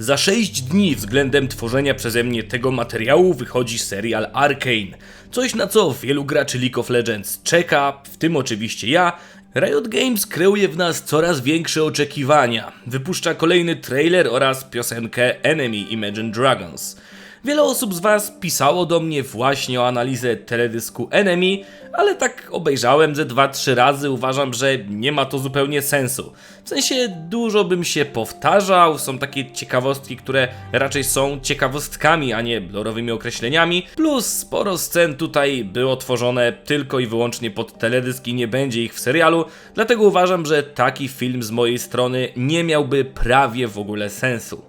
Za 6 dni względem tworzenia przeze mnie tego materiału wychodzi serial Arcane. Coś na co wielu graczy League of Legends czeka, w tym oczywiście ja. Riot Games kreuje w nas coraz większe oczekiwania. Wypuszcza kolejny trailer oraz piosenkę Enemy Imagine Dragons. Wiele osób z Was pisało do mnie właśnie o analizę teledysku Enemy, ale tak obejrzałem ze 2-3 razy, uważam, że nie ma to zupełnie sensu. W sensie dużo bym się powtarzał, są takie ciekawostki, które raczej są ciekawostkami, a nie lorowymi określeniami, plus sporo scen tutaj było tworzone tylko i wyłącznie pod teledysk i nie będzie ich w serialu, dlatego uważam, że taki film z mojej strony nie miałby prawie w ogóle sensu.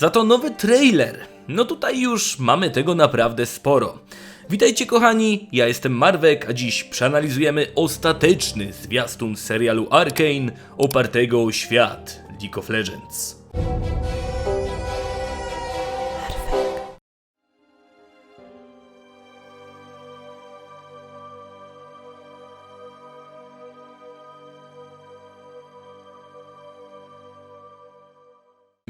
Za to nowy trailer. No tutaj już mamy tego naprawdę sporo. Witajcie kochani, ja jestem Marwek, a dziś przeanalizujemy ostateczny zwiastun serialu Arcane opartego o świat League of Legends.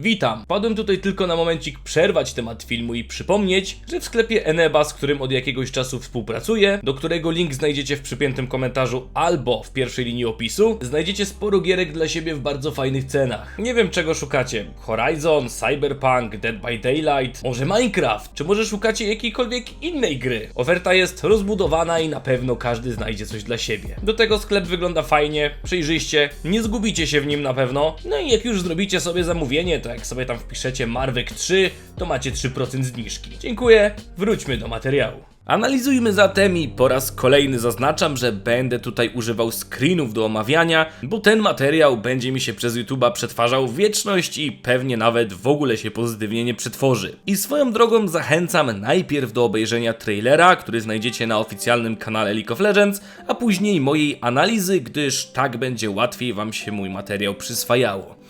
Witam. Padłem tutaj tylko na momencik przerwać temat filmu i przypomnieć, że w sklepie Eneba, z którym od jakiegoś czasu współpracuję, do którego link znajdziecie w przypiętym komentarzu albo w pierwszej linii opisu, znajdziecie sporo gierek dla siebie w bardzo fajnych cenach. Nie wiem czego szukacie. Horizon, Cyberpunk, Dead by Daylight, może Minecraft, czy może szukacie jakiejkolwiek innej gry. Oferta jest rozbudowana i na pewno każdy znajdzie coś dla siebie. Do tego sklep wygląda fajnie, przejrzyście, nie zgubicie się w nim na pewno. No i jak już zrobicie sobie zamówienie, to jak sobie tam wpiszecie Marwek 3, to macie 3% zniżki. Dziękuję, wróćmy do materiału. Analizujmy zatem i po raz kolejny zaznaczam, że będę tutaj używał screenów do omawiania, bo ten materiał będzie mi się przez YouTube'a przetwarzał wieczność i pewnie nawet w ogóle się pozytywnie nie przetworzy. I swoją drogą zachęcam najpierw do obejrzenia trailera, który znajdziecie na oficjalnym kanale League of Legends, a później mojej analizy, gdyż tak będzie łatwiej wam się mój materiał przyswajało.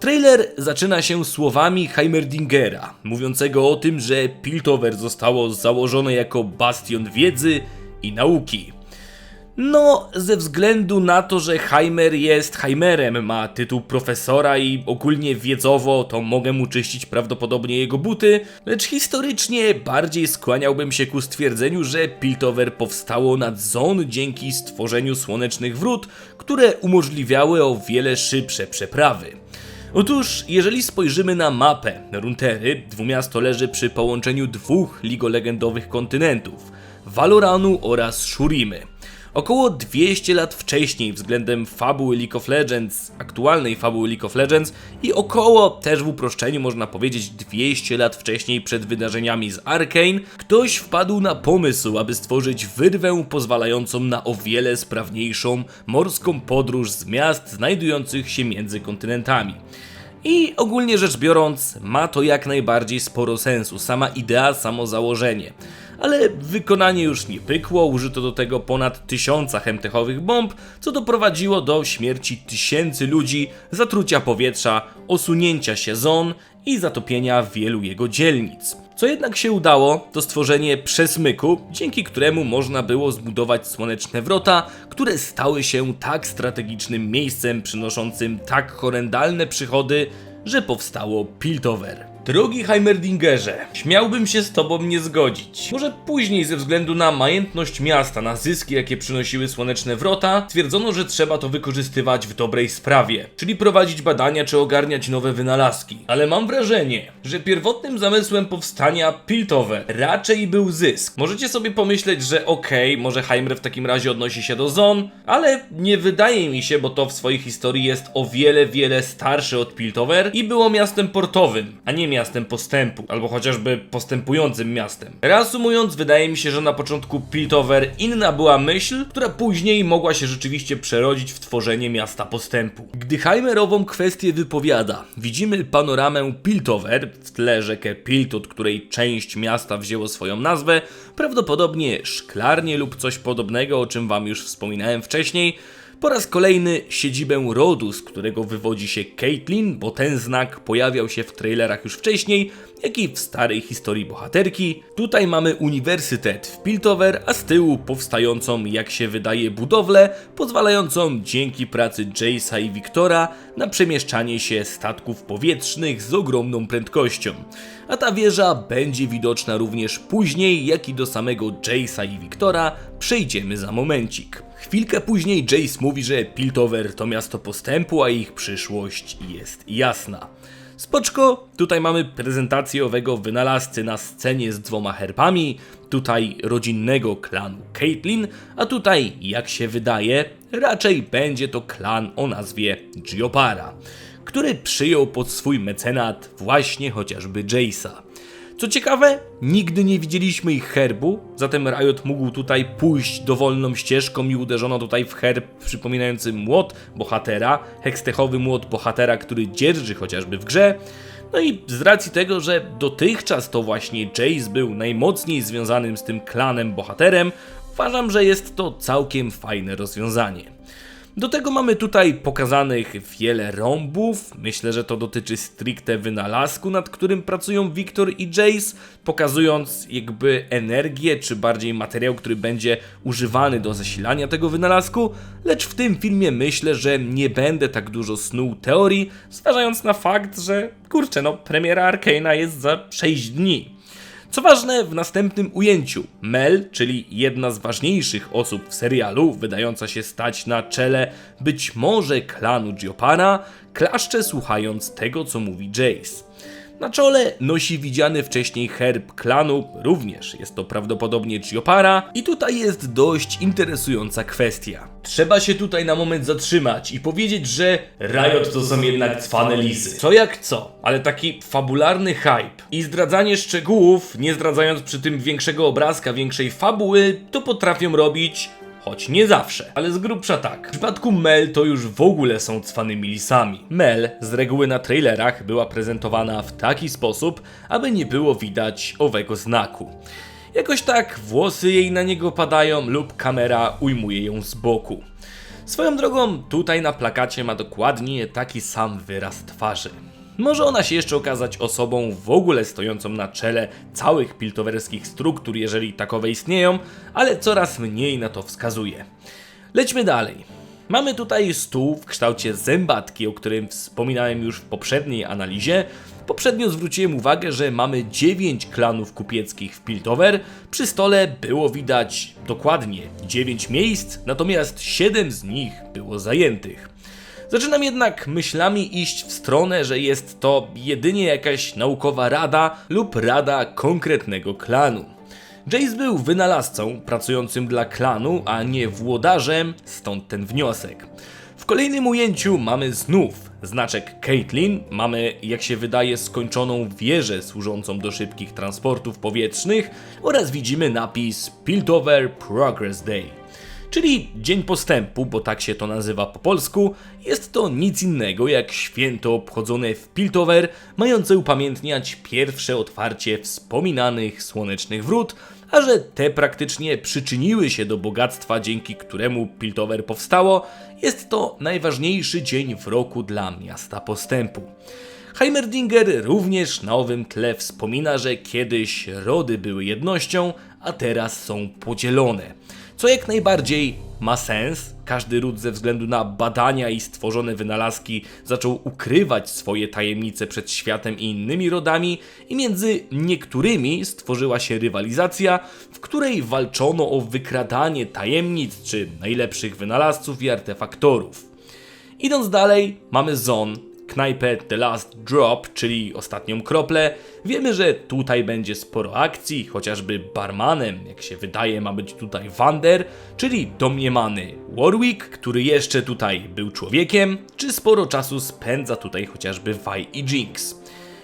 Trailer zaczyna się słowami Heimerdingera, mówiącego o tym, że Piltover zostało założone jako bastion wiedzy i nauki. No, ze względu na to, że Heimer jest Heimerem, ma tytuł profesora i ogólnie wiedzowo, to mogę mu czyścić prawdopodobnie jego buty, lecz historycznie bardziej skłaniałbym się ku stwierdzeniu, że Piltover powstało nad Zon dzięki stworzeniu słonecznych wrót, które umożliwiały o wiele szybsze przeprawy. Otóż, jeżeli spojrzymy na mapę Runtery, dwumiasto leży przy połączeniu dwóch ligolegendowych kontynentów Valoranu oraz Shurimy. Około 200 lat wcześniej względem fabuły League of Legends, aktualnej fabuły League of Legends i około, też w uproszczeniu można powiedzieć 200 lat wcześniej przed wydarzeniami z Arcane, ktoś wpadł na pomysł, aby stworzyć wyrwę pozwalającą na o wiele sprawniejszą morską podróż z miast znajdujących się między kontynentami. I ogólnie rzecz biorąc, ma to jak najbardziej sporo sensu, sama idea, samo założenie. Ale wykonanie już nie pykło, użyto do tego ponad tysiąca chemtechowych bomb, co doprowadziło do śmierci tysięcy ludzi, zatrucia powietrza, osunięcia się zon i zatopienia wielu jego dzielnic. Co jednak się udało, to stworzenie przesmyku, dzięki któremu można było zbudować słoneczne wrota, które stały się tak strategicznym miejscem przynoszącym tak horrendalne przychody, że powstało Piltover. Drogi Heimerdingerze, śmiałbym się z tobą nie zgodzić. Może później ze względu na majętność miasta, na zyski jakie przynosiły słoneczne wrota, stwierdzono, że trzeba to wykorzystywać w dobrej sprawie, czyli prowadzić badania czy ogarniać nowe wynalazki. Ale mam wrażenie, że pierwotnym zamysłem powstania Piltover raczej był zysk. Możecie sobie pomyśleć, że okej, może Heimer w takim razie odnosi się do Zon, ale nie wydaje mi się, bo to w swojej historii jest o wiele, wiele starsze od Piltover i było miastem portowym, a nie miastem postępu, albo chociażby postępującym miastem. Reasumując, wydaje mi się, że na początku Piltover inna była myśl, która później mogła się rzeczywiście przerodzić w tworzenie miasta postępu. Gdy Heimer ową kwestię wypowiada, widzimy panoramę Piltover, w tle rzekę Pilt, od której część miasta wzięło swoją nazwę, prawdopodobnie szklarnię lub coś podobnego, o czym wam już wspominałem wcześniej, Po raz kolejny siedzibę rodu, z którego wywodzi się Caitlyn, bo ten znak pojawiał się w trailerach już wcześniej, jak i w starej historii bohaterki. Tutaj mamy uniwersytet w Piltover, a z tyłu powstającą, jak się wydaje, budowlę, pozwalającą dzięki pracy Jace'a i Wiktora na przemieszczanie się statków powietrznych z ogromną prędkością. A ta wieża będzie widoczna również później, jak i do samego Jace'a i Wiktora przejdziemy za momencik. Chwilkę później Jace mówi, że Piltover to miasto postępu, a ich przyszłość jest jasna. Spoczko, tutaj mamy prezentację owego wynalazcy na scenie z dwoma herbami, tutaj rodzinnego klanu Caitlyn, a tutaj, jak się wydaje, raczej będzie to klan o nazwie Giopara, który przyjął pod swój mecenat właśnie chociażby Jace'a. Co ciekawe, nigdy nie widzieliśmy ich herbu, zatem Riot mógł tutaj pójść dowolną ścieżką i uderzono tutaj w herb przypominający młot bohatera, hekstechowy młot bohatera, który dzierży chociażby w grze. No i z racji tego, że dotychczas to właśnie Jace był najmocniej związanym z tym klanem bohaterem, uważam, że jest to całkiem fajne rozwiązanie. Do tego mamy tutaj pokazanych wiele rąbów. Myślę, że to dotyczy stricte wynalazku, nad którym pracują Victor i Jace, pokazując jakby energię, czy bardziej materiał, który będzie używany do zasilania tego wynalazku. Lecz w tym filmie myślę, że nie będę tak dużo snuł teorii, zważając na fakt, że kurczę, no premiera Arcane'a jest za 6 dni. Co ważne, w następnym ujęciu Mel, czyli jedna z ważniejszych osób w serialu, wydająca się stać na czele być może klanu Giopara, klaszcze słuchając tego, co mówi Jace. Na czole nosi widziany wcześniej herb klanu, również jest to prawdopodobnie Giopara i tutaj jest dość interesująca kwestia. Trzeba się tutaj na moment zatrzymać i powiedzieć, że Riot to są jednak cwane lisy. Co jak co, ale taki fabularny hype i zdradzanie szczegółów, nie zdradzając przy tym większego obrazka, większej fabuły, to potrafią robić Choć nie zawsze, ale z grubsza tak. W przypadku Mel to już w ogóle są cwanymi lisami. Mel z reguły na trailerach była prezentowana w taki sposób, aby nie było widać owego znaku. Jakoś tak włosy jej na niego padają lub kamera ujmuje ją z boku. Swoją drogą, tutaj na plakacie ma dokładnie taki sam wyraz twarzy. Może ona się jeszcze okazać osobą w ogóle stojącą na czele całych piltowerskich struktur, jeżeli takowe istnieją, ale coraz mniej na to wskazuje. Lećmy dalej. Mamy tutaj stół w kształcie zębatki, o którym wspominałem już w poprzedniej analizie. Poprzednio zwróciłem uwagę, że mamy 9 klanów kupieckich w Piltover. Przy stole było widać dokładnie 9 miejsc, natomiast 7 z nich było zajętych. Zaczynam jednak myślami iść w stronę, że jest to jedynie jakaś naukowa rada lub rada konkretnego klanu. Jace był wynalazcą pracującym dla klanu, a nie włodarzem, stąd ten wniosek. W kolejnym ujęciu mamy znów znaczek Caitlyn, mamy jak się wydaje skończoną wieżę służącą do szybkich transportów powietrznych oraz widzimy napis Piltover Progress Day czyli Dzień Postępu, bo tak się to nazywa po polsku, jest to nic innego jak święto obchodzone w Piltover, mające upamiętniać pierwsze otwarcie wspominanych słonecznych wrót, a że te praktycznie przyczyniły się do bogactwa, dzięki któremu Piltover powstało, jest to najważniejszy dzień w roku dla miasta postępu. Heimerdinger również na owym tle wspomina, że kiedyś rody były jednością, a teraz są podzielone co jak najbardziej ma sens. Każdy ród ze względu na badania i stworzone wynalazki zaczął ukrywać swoje tajemnice przed światem i innymi rodami i między niektórymi stworzyła się rywalizacja, w której walczono o wykradanie tajemnic czy najlepszych wynalazców i artefaktorów. Idąc dalej, mamy Zon, knajpę The Last Drop, czyli ostatnią kroplę, wiemy, że tutaj będzie sporo akcji, chociażby barmanem, jak się wydaje, ma być tutaj Wander, czyli domniemany Warwick, który jeszcze tutaj był człowiekiem, czy sporo czasu spędza tutaj chociażby Vi i Jinx.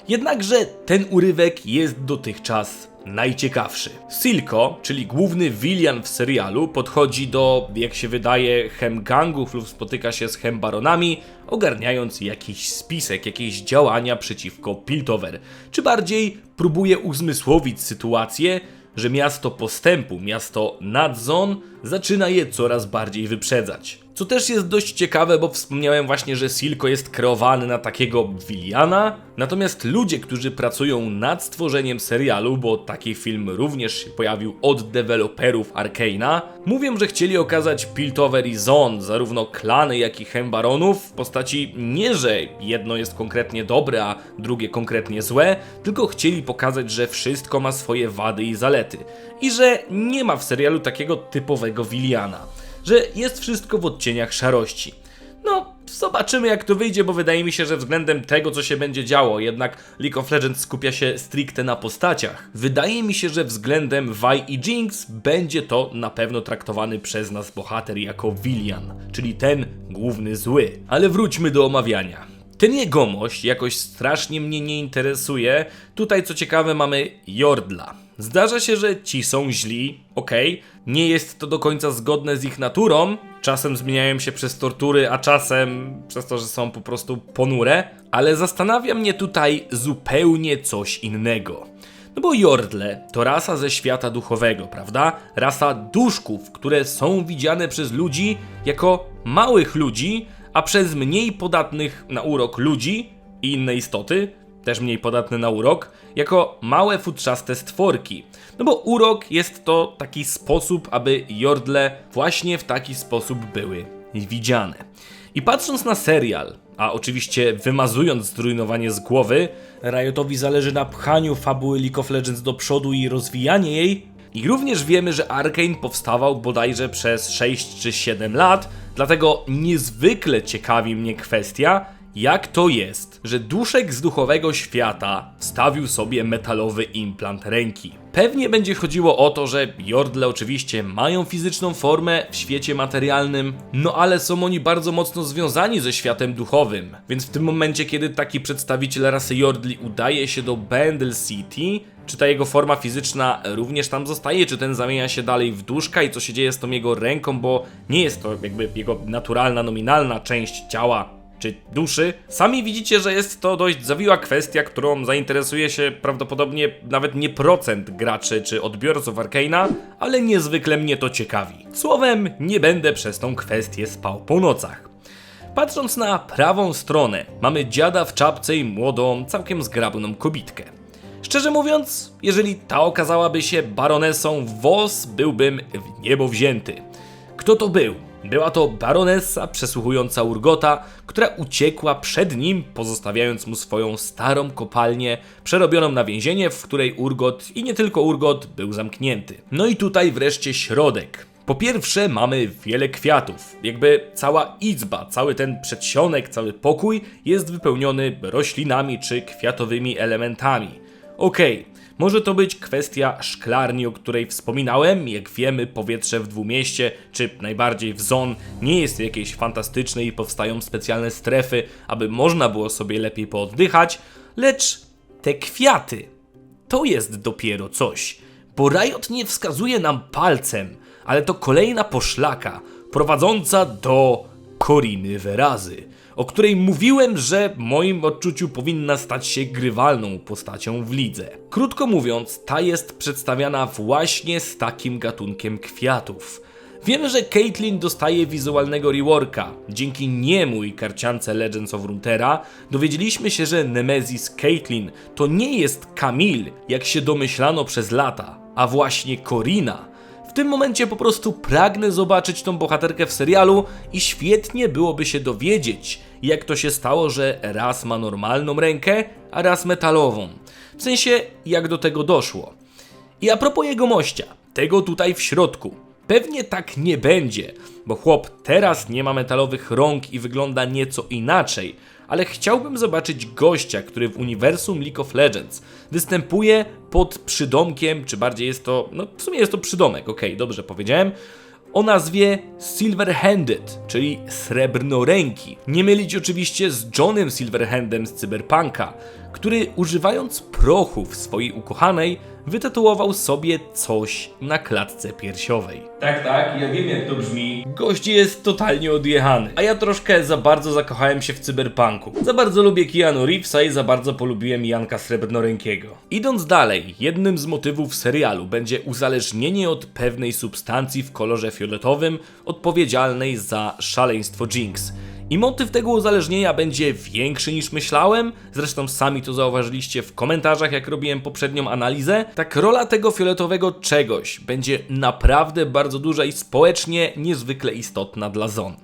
Jednakże ten urywek jest dotychczas najciekawszy. Silko, czyli główny Willian w serialu, podchodzi do, jak się wydaje, hem gangów lub spotyka się z hem baronami, ogarniając jakiś spisek, jakieś działania przeciwko Piltover, czy bardziej próbuje uzmysłowić sytuację, że miasto postępu, miasto Nadzon zaczyna je coraz bardziej wyprzedzać. Co też jest dość ciekawe, bo wspomniałem właśnie, że Silco jest kreowany na takiego Williana, natomiast ludzie, którzy pracują nad stworzeniem serialu, bo taki film również się pojawił od deweloperów Arkeina, mówią, że chcieli okazać Piltover i Zon, zarówno klany, jak i Hembaronów w postaci nie, że jedno jest konkretnie dobre, a drugie konkretnie złe, tylko chcieli pokazać, że wszystko ma swoje wady i zalety i że nie ma w serialu takiego typowego Williana że jest wszystko w odcieniach szarości. No, zobaczymy jak to wyjdzie, bo wydaje mi się, że względem tego, co się będzie działo, jednak League of Legends skupia się stricte na postaciach. Wydaje mi się, że względem Vi i Jinx będzie to na pewno traktowany przez nas bohater jako Willian, czyli ten główny zły. Ale wróćmy do omawiania. Ten jegomość jakoś strasznie mnie nie interesuje. Tutaj co ciekawe mamy Jordla. Zdarza się, że ci są źli, okej, nie jest to do końca zgodne z ich naturą, czasem zmieniają się przez tortury, a czasem przez to, że są po prostu ponure, ale zastanawia mnie tutaj zupełnie coś innego. No bo Jordle to rasa ze świata duchowego, prawda? Rasa duszków, które są widziane przez ludzi jako małych ludzi, a przez mniej podatnych na urok ludzi i inne istoty, też mniej podatne na urok, jako małe futrzaste stworki. No bo urok jest to taki sposób, aby jordle właśnie w taki sposób były widziane. I patrząc na serial, a oczywiście wymazując zrujnowanie z głowy, Riotowi zależy na pchaniu fabuły League of Legends do przodu i rozwijanie jej, i również wiemy, że Arkane powstawał bodajże przez 6 czy 7 lat, dlatego niezwykle ciekawi mnie kwestia, jak to jest, że duszek z duchowego świata wstawił sobie metalowy implant ręki? Pewnie będzie chodziło o to, że Jordle oczywiście mają fizyczną formę w świecie materialnym, no ale są oni bardzo mocno związani ze światem duchowym. Więc w tym momencie, kiedy taki przedstawiciel rasy Jordli udaje się do Bandle City, czy ta jego forma fizyczna również tam zostaje, czy ten zamienia się dalej w duszka i co się dzieje z tą jego ręką, bo nie jest to jakby jego naturalna, nominalna część ciała, czy duszy. Sami widzicie, że jest to dość zawiła kwestia, którą zainteresuje się prawdopodobnie nawet nie procent graczy czy odbiorców Arkeina, ale niezwykle mnie to ciekawi. Słowem, nie będę przez tą kwestię spał po nocach. Patrząc na prawą stronę, mamy dziada w czapce i młodą, całkiem zgrabną kobitkę. Szczerze mówiąc, jeżeli ta okazałaby się baronesą Wos, byłbym w niebo wzięty. Kto to był? Była to baronessa przesłuchująca Urgota, która uciekła przed nim, pozostawiając mu swoją starą kopalnię, przerobioną na więzienie, w której Urgot i nie tylko Urgot był zamknięty. No i tutaj wreszcie środek. Po pierwsze mamy wiele kwiatów, jakby cała izba, cały ten przedsionek, cały pokój jest wypełniony roślinami czy kwiatowymi elementami. Okej, może to być kwestia szklarni, o której wspominałem. Jak wiemy, powietrze w dwumieście, czy najbardziej w zon, nie jest jakieś fantastyczne i powstają specjalne strefy, aby można było sobie lepiej pooddychać, lecz te kwiaty to jest dopiero coś. Bo Riot nie wskazuje nam palcem, ale to kolejna poszlaka prowadząca do Koriny Werazy o której mówiłem, że w moim odczuciu powinna stać się grywalną postacią w lidze. Krótko mówiąc, ta jest przedstawiana właśnie z takim gatunkiem kwiatów. Wiemy, że Caitlyn dostaje wizualnego reworka. Dzięki niemu i karciance Legends of Runeterra dowiedzieliśmy się, że Nemesis Caitlyn to nie jest Camille, jak się domyślano przez lata, a właśnie Corina. W tym momencie po prostu pragnę zobaczyć tą bohaterkę w serialu i świetnie byłoby się dowiedzieć, jak to się stało, że raz ma normalną rękę, a raz metalową. W sensie, jak do tego doszło. I a propos jego mościa, tego tutaj w środku. Pewnie tak nie będzie, bo chłop teraz nie ma metalowych rąk i wygląda nieco inaczej, ale chciałbym zobaczyć gościa, który w uniwersum League of Legends występuje pod przydomkiem, czy bardziej jest to, no w sumie jest to przydomek, okej, okay, dobrze powiedziałem, o nazwie Silver-Handed, czyli srebrnoręki. Nie mylić oczywiście z Johnem Silverhandem z Cyberpunka. Który używając prochu w swojej ukochanej, wytatuował sobie coś na klatce piersiowej. Tak, tak, ja wiem jak to brzmi. Gość jest totalnie odjechany, a ja troszkę za bardzo zakochałem się w cyberpunku. Za bardzo lubię Keanu Reevesa i za bardzo polubiłem Janka Srebrnorękiego. Idąc dalej, jednym z motywów serialu będzie uzależnienie od pewnej substancji w kolorze fioletowym odpowiedzialnej za szaleństwo Jinx. I motyw tego uzależnienia będzie większy niż myślałem, zresztą sami to zauważyliście w komentarzach, jak robiłem poprzednią analizę. Tak, rola tego fioletowego czegoś będzie naprawdę bardzo duża i społecznie niezwykle istotna dla Zon.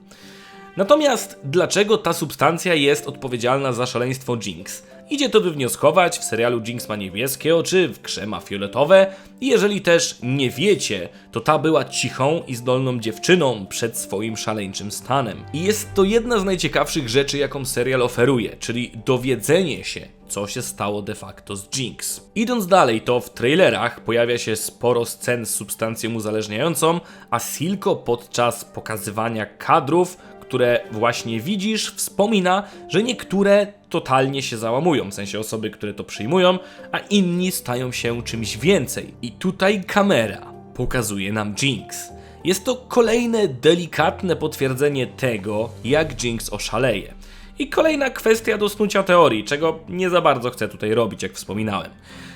Natomiast dlaczego ta substancja jest odpowiedzialna za szaleństwo Jinx? Idzie to wywnioskować, w serialu Jinx ma niebieskie oczy, w grze ma fioletowe i jeżeli też nie wiecie, to ta była cichą i zdolną dziewczyną przed swoim szaleńczym stanem. I jest to jedna z najciekawszych rzeczy, jaką serial oferuje, czyli dowiedzenie się, co się stało de facto z Jinx. Idąc dalej, to w trailerach pojawia się sporo scen z substancją uzależniającą, a Silko podczas pokazywania kadrów które właśnie widzisz, wspomina, że niektóre totalnie się załamują, w sensie osoby, które to przyjmują, a inni stają się czymś więcej. I tutaj kamera pokazuje nam Jinx. Jest to kolejne delikatne potwierdzenie tego, jak Jinx oszaleje. I kolejna kwestia do snucia teorii, czego nie za bardzo chcę tutaj robić, jak wspominałem.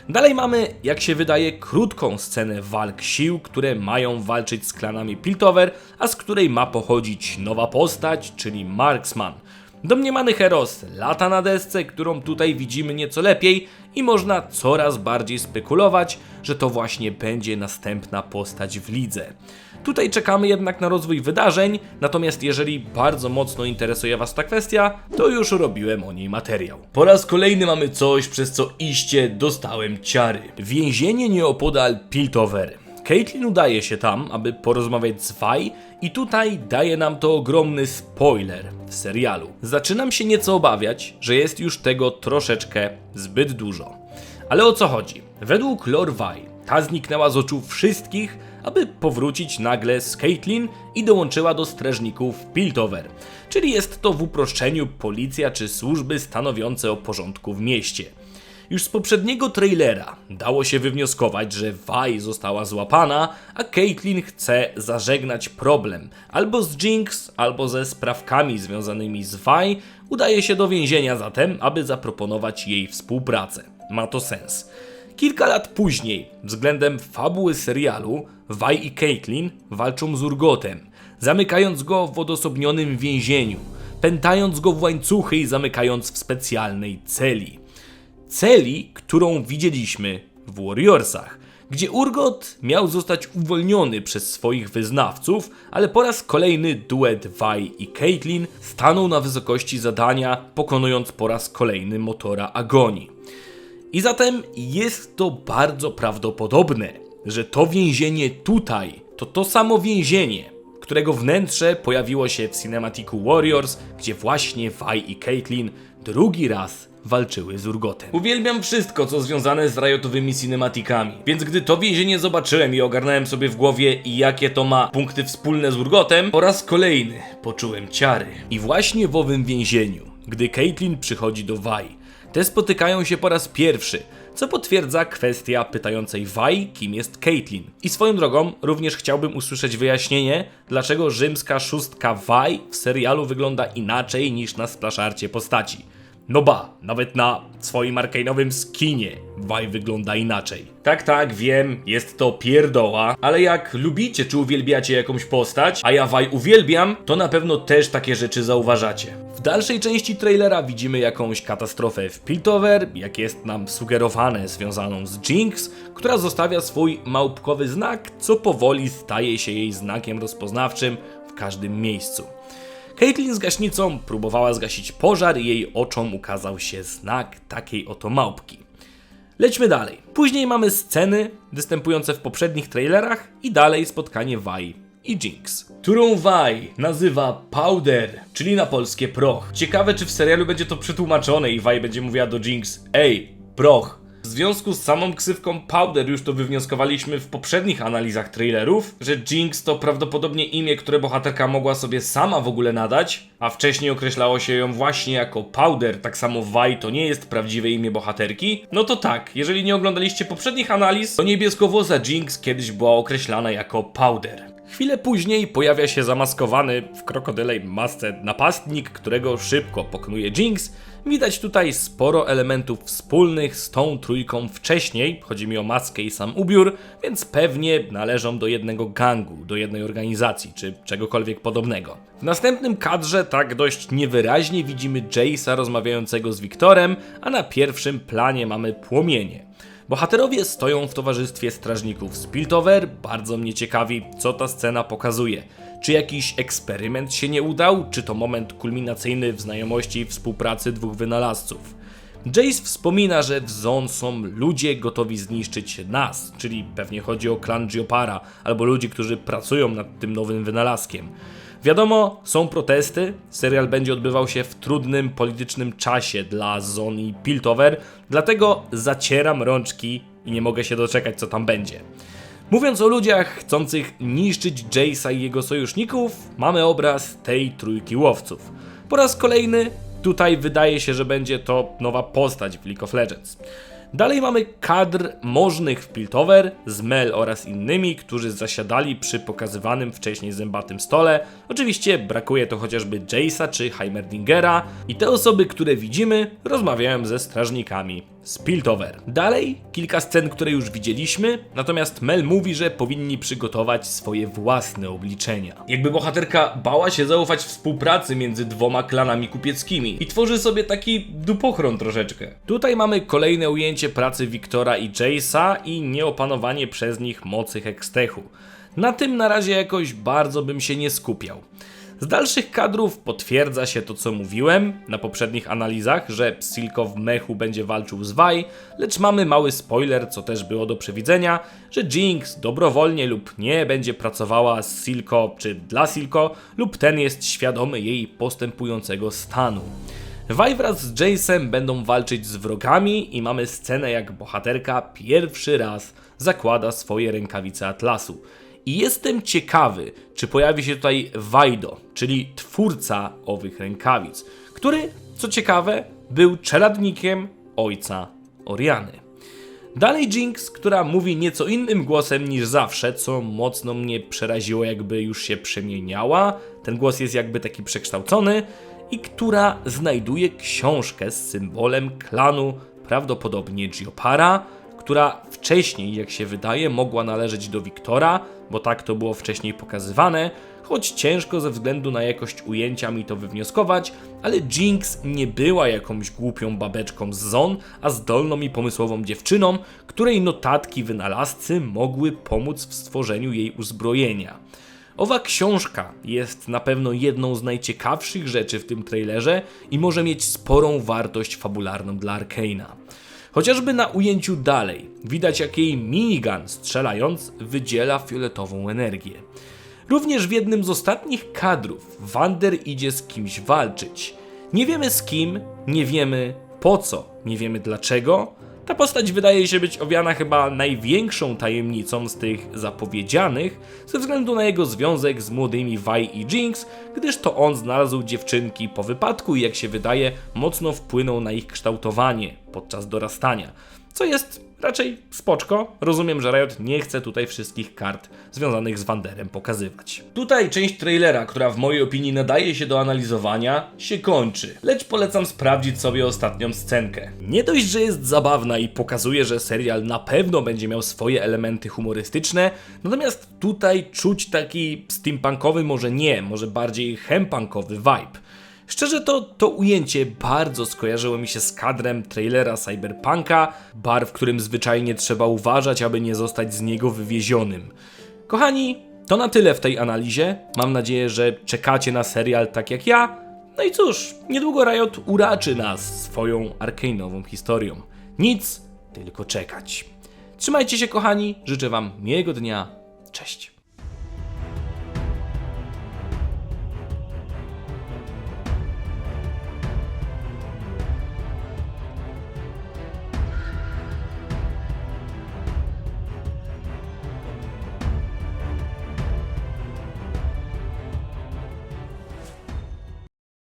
Dalej mamy, jak się wydaje, krótką scenę walk sił, które mają walczyć z klanami Piltover, a z której ma pochodzić nowa postać, czyli Marksman. Domniemany Heros lata na desce, którą tutaj widzimy nieco lepiej i można coraz bardziej spekulować, że to właśnie będzie następna postać w lidze. Tutaj czekamy jednak na rozwój wydarzeń, natomiast jeżeli bardzo mocno interesuje Was ta kwestia, to już robiłem o niej materiał. Po raz kolejny mamy coś, przez co iście dostałem ciary. Więzienie nieopodal Piltover. Caitlyn udaje się tam, aby porozmawiać z Vi i tutaj daje nam to ogromny spoiler w serialu. Zaczynam się nieco obawiać, że jest już tego troszeczkę zbyt dużo. Ale o co chodzi? Według lore Vi, ta zniknęła z oczu wszystkich, aby powrócić nagle z Caitlyn i dołączyła do strażników Piltover, czyli jest to w uproszczeniu policja czy służby stanowiące o porządku w mieście. Już z poprzedniego trailera dało się wywnioskować, że Vi została złapana, a Caitlyn chce zażegnać problem. Albo z Jinx, albo ze sprawkami związanymi z Vi udaje się do więzienia zatem, aby zaproponować jej współpracę. Ma to sens. Kilka lat później, względem fabuły serialu, Vi i Caitlyn walczą z Urgotem, zamykając go w odosobnionym więzieniu, pętając go w łańcuchy i zamykając w specjalnej celi. Celi, którą widzieliśmy w Warriorsach, gdzie Urgot miał zostać uwolniony przez swoich wyznawców, ale po raz kolejny duet Vi i Caitlyn stanął na wysokości zadania, pokonując po raz kolejny motora agonii. I zatem jest to bardzo prawdopodobne, że to więzienie tutaj to to samo więzienie, którego wnętrze pojawiło się w Cinematicu Warriors, gdzie właśnie Vi i Caitlyn drugi raz walczyły z Urgotem. Uwielbiam wszystko, co związane z Riotowymi cinematikami, więc gdy to więzienie zobaczyłem i ogarnąłem sobie w głowie jakie to ma punkty wspólne z Urgotem, po raz kolejny poczułem ciary. I właśnie w owym więzieniu, gdy Caitlyn przychodzi do Vi, te spotykają się po raz pierwszy, co potwierdza kwestia pytającej Vi, kim jest Caitlyn. I swoją drogą, również chciałbym usłyszeć wyjaśnienie, dlaczego rzymska szóstka Vi w serialu wygląda inaczej niż na splaszarcie postaci. No ba, nawet na swoim arkane'owym skinie Vi wygląda inaczej. Tak, tak, wiem, jest to pierdoła, ale jak lubicie czy uwielbiacie jakąś postać, a ja Vi uwielbiam, to na pewno też takie rzeczy zauważacie. W dalszej części trailera widzimy jakąś katastrofę w Piltover, jak jest nam sugerowane, związaną z Jinx, która zostawia swój małpkowy znak, co powoli staje się jej znakiem rozpoznawczym w każdym miejscu. Caitlyn z gaśnicą próbowała zgasić pożar i jej oczom ukazał się znak takiej oto małpki. Lećmy dalej. Później mamy sceny występujące w poprzednich trailerach i dalej spotkanie Vi i Jinx, którą Vi nazywa Powder, czyli na polskie proch. Ciekawe czy w serialu będzie to przetłumaczone i Vi będzie mówiła do Jinx Ej, proch. W związku z samą ksywką Powder już to wywnioskowaliśmy w poprzednich analizach trailerów, że Jinx to prawdopodobnie imię, które bohaterka mogła sobie sama w ogóle nadać, a wcześniej określało się ją właśnie jako Powder, tak samo Vi to nie jest prawdziwe imię bohaterki. No to tak, jeżeli nie oglądaliście poprzednich analiz, to niebieskowłosa Jinx kiedyś była określana jako Powder. Chwilę później pojawia się zamaskowany w krokodylej masce napastnik, którego szybko pokonuje Jinx. Widać tutaj sporo elementów wspólnych z tą trójką wcześniej. Chodzi mi o maskę i sam ubiór, więc pewnie należą do jednego gangu, do jednej organizacji czy czegokolwiek podobnego. W następnym kadrze tak dość niewyraźnie widzimy Jace'a rozmawiającego z Wiktorem, a na pierwszym planie mamy płomienie. Bohaterowie stoją w towarzystwie strażników z Piltover. Bardzo mnie ciekawi, co ta scena pokazuje. Czy jakiś eksperyment się nie udał, czy to moment kulminacyjny w znajomości i współpracy dwóch wynalazców. Jace wspomina, że w Zon są ludzie gotowi zniszczyć nas, czyli pewnie chodzi o klan Giopara albo ludzi, którzy pracują nad tym nowym wynalazkiem. Wiadomo, są protesty. Serial będzie odbywał się w trudnym politycznym czasie dla Zon i Piltover, dlatego zacieram rączki i nie mogę się doczekać, co tam będzie. Mówiąc o ludziach chcących niszczyć Jace'a i jego sojuszników, mamy obraz tej trójki łowców. Po raz kolejny, tutaj wydaje się, że będzie to nowa postać w League of Legends. Dalej mamy kadr możnych w Piltover z Mel oraz innymi, którzy zasiadali przy pokazywanym wcześniej zębatym stole. Oczywiście brakuje to chociażby Jace'a czy Heimerdingera i te osoby, które widzimy, rozmawiają ze strażnikami z Piltover. Dalej kilka scen, które już widzieliśmy, natomiast Mel mówi, że powinni przygotować swoje własne obliczenia. Jakby bohaterka bała się zaufać współpracy między dwoma klanami kupieckimi i tworzy sobie taki dupochron troszeczkę. Tutaj mamy kolejne ujęcie pracy Wiktora i Jace'a i nieopanowanie przez nich mocy Hextechu. Na tym na razie jakoś bardzo bym się nie skupiał. Z dalszych kadrów potwierdza się to, co mówiłem na poprzednich analizach, że Silko w mechu będzie walczył z Vi, lecz mamy mały spoiler, co też było do przewidzenia, że Jinx dobrowolnie lub nie będzie pracowała z Silko czy dla Silko, lub ten jest świadomy jej postępującego stanu. Vi wraz z Jace'em będą walczyć z wrogami i mamy scenę jak bohaterka pierwszy raz zakłada swoje rękawice Atlasu. I jestem ciekawy, czy pojawi się tutaj Wajdo, czyli twórca owych rękawic, który, co ciekawe, był czeladnikiem ojca Oriany. Dalej Jinx, która mówi nieco innym głosem niż zawsze, co mocno mnie przeraziło, jakby już się przemieniała. Ten głos jest jakby taki przekształcony i która znajduje książkę z symbolem klanu, prawdopodobnie Giopara, która wcześniej, jak się wydaje, mogła należeć do Wiktora, bo tak to było wcześniej pokazywane, choć ciężko ze względu na jakość ujęcia mi to wywnioskować, ale Jinx nie była jakąś głupią babeczką z Zon, a zdolną i pomysłową dziewczyną, której notatki wynalazcy mogły pomóc w stworzeniu jej uzbrojenia. Owa książka jest na pewno jedną z najciekawszych rzeczy w tym trailerze i może mieć sporą wartość fabularną dla Arkeina. Chociażby na ujęciu dalej widać jak jej minigun strzelając wydziela fioletową energię. Również w jednym z ostatnich kadrów Wander idzie z kimś walczyć. Nie wiemy z kim, nie wiemy po co, nie wiemy dlaczego. Ta postać wydaje się być owiana chyba największą tajemnicą z tych zapowiedzianych, ze względu na jego związek z młodymi Vi i Jinx, gdyż to on znalazł dziewczynki po wypadku i jak się wydaje, mocno wpłynął na ich kształtowanie podczas dorastania. Co jest raczej spoczko. Rozumiem, że Riot nie chce tutaj wszystkich kart związanych z Wanderem pokazywać. Tutaj część trailera, która w mojej opinii nadaje się do analizowania, się kończy. Lecz polecam sprawdzić sobie ostatnią scenkę. Nie dość, że jest zabawna i pokazuje, że serial na pewno będzie miał swoje elementy humorystyczne, natomiast tutaj czuć taki steampunkowy, może nie, może bardziej hempunkowy vibe. Szczerze to, to ujęcie bardzo skojarzyło mi się z kadrem trailera Cyberpunka, bar, w którym zwyczajnie trzeba uważać, aby nie zostać z niego wywiezionym. Kochani, to na tyle w tej analizie. Mam nadzieję, że czekacie na serial tak jak ja. No i cóż, niedługo Riot uraczy nas swoją arkane'ową historią. Nic, tylko czekać. Trzymajcie się kochani, życzę wam miłego dnia. Cześć.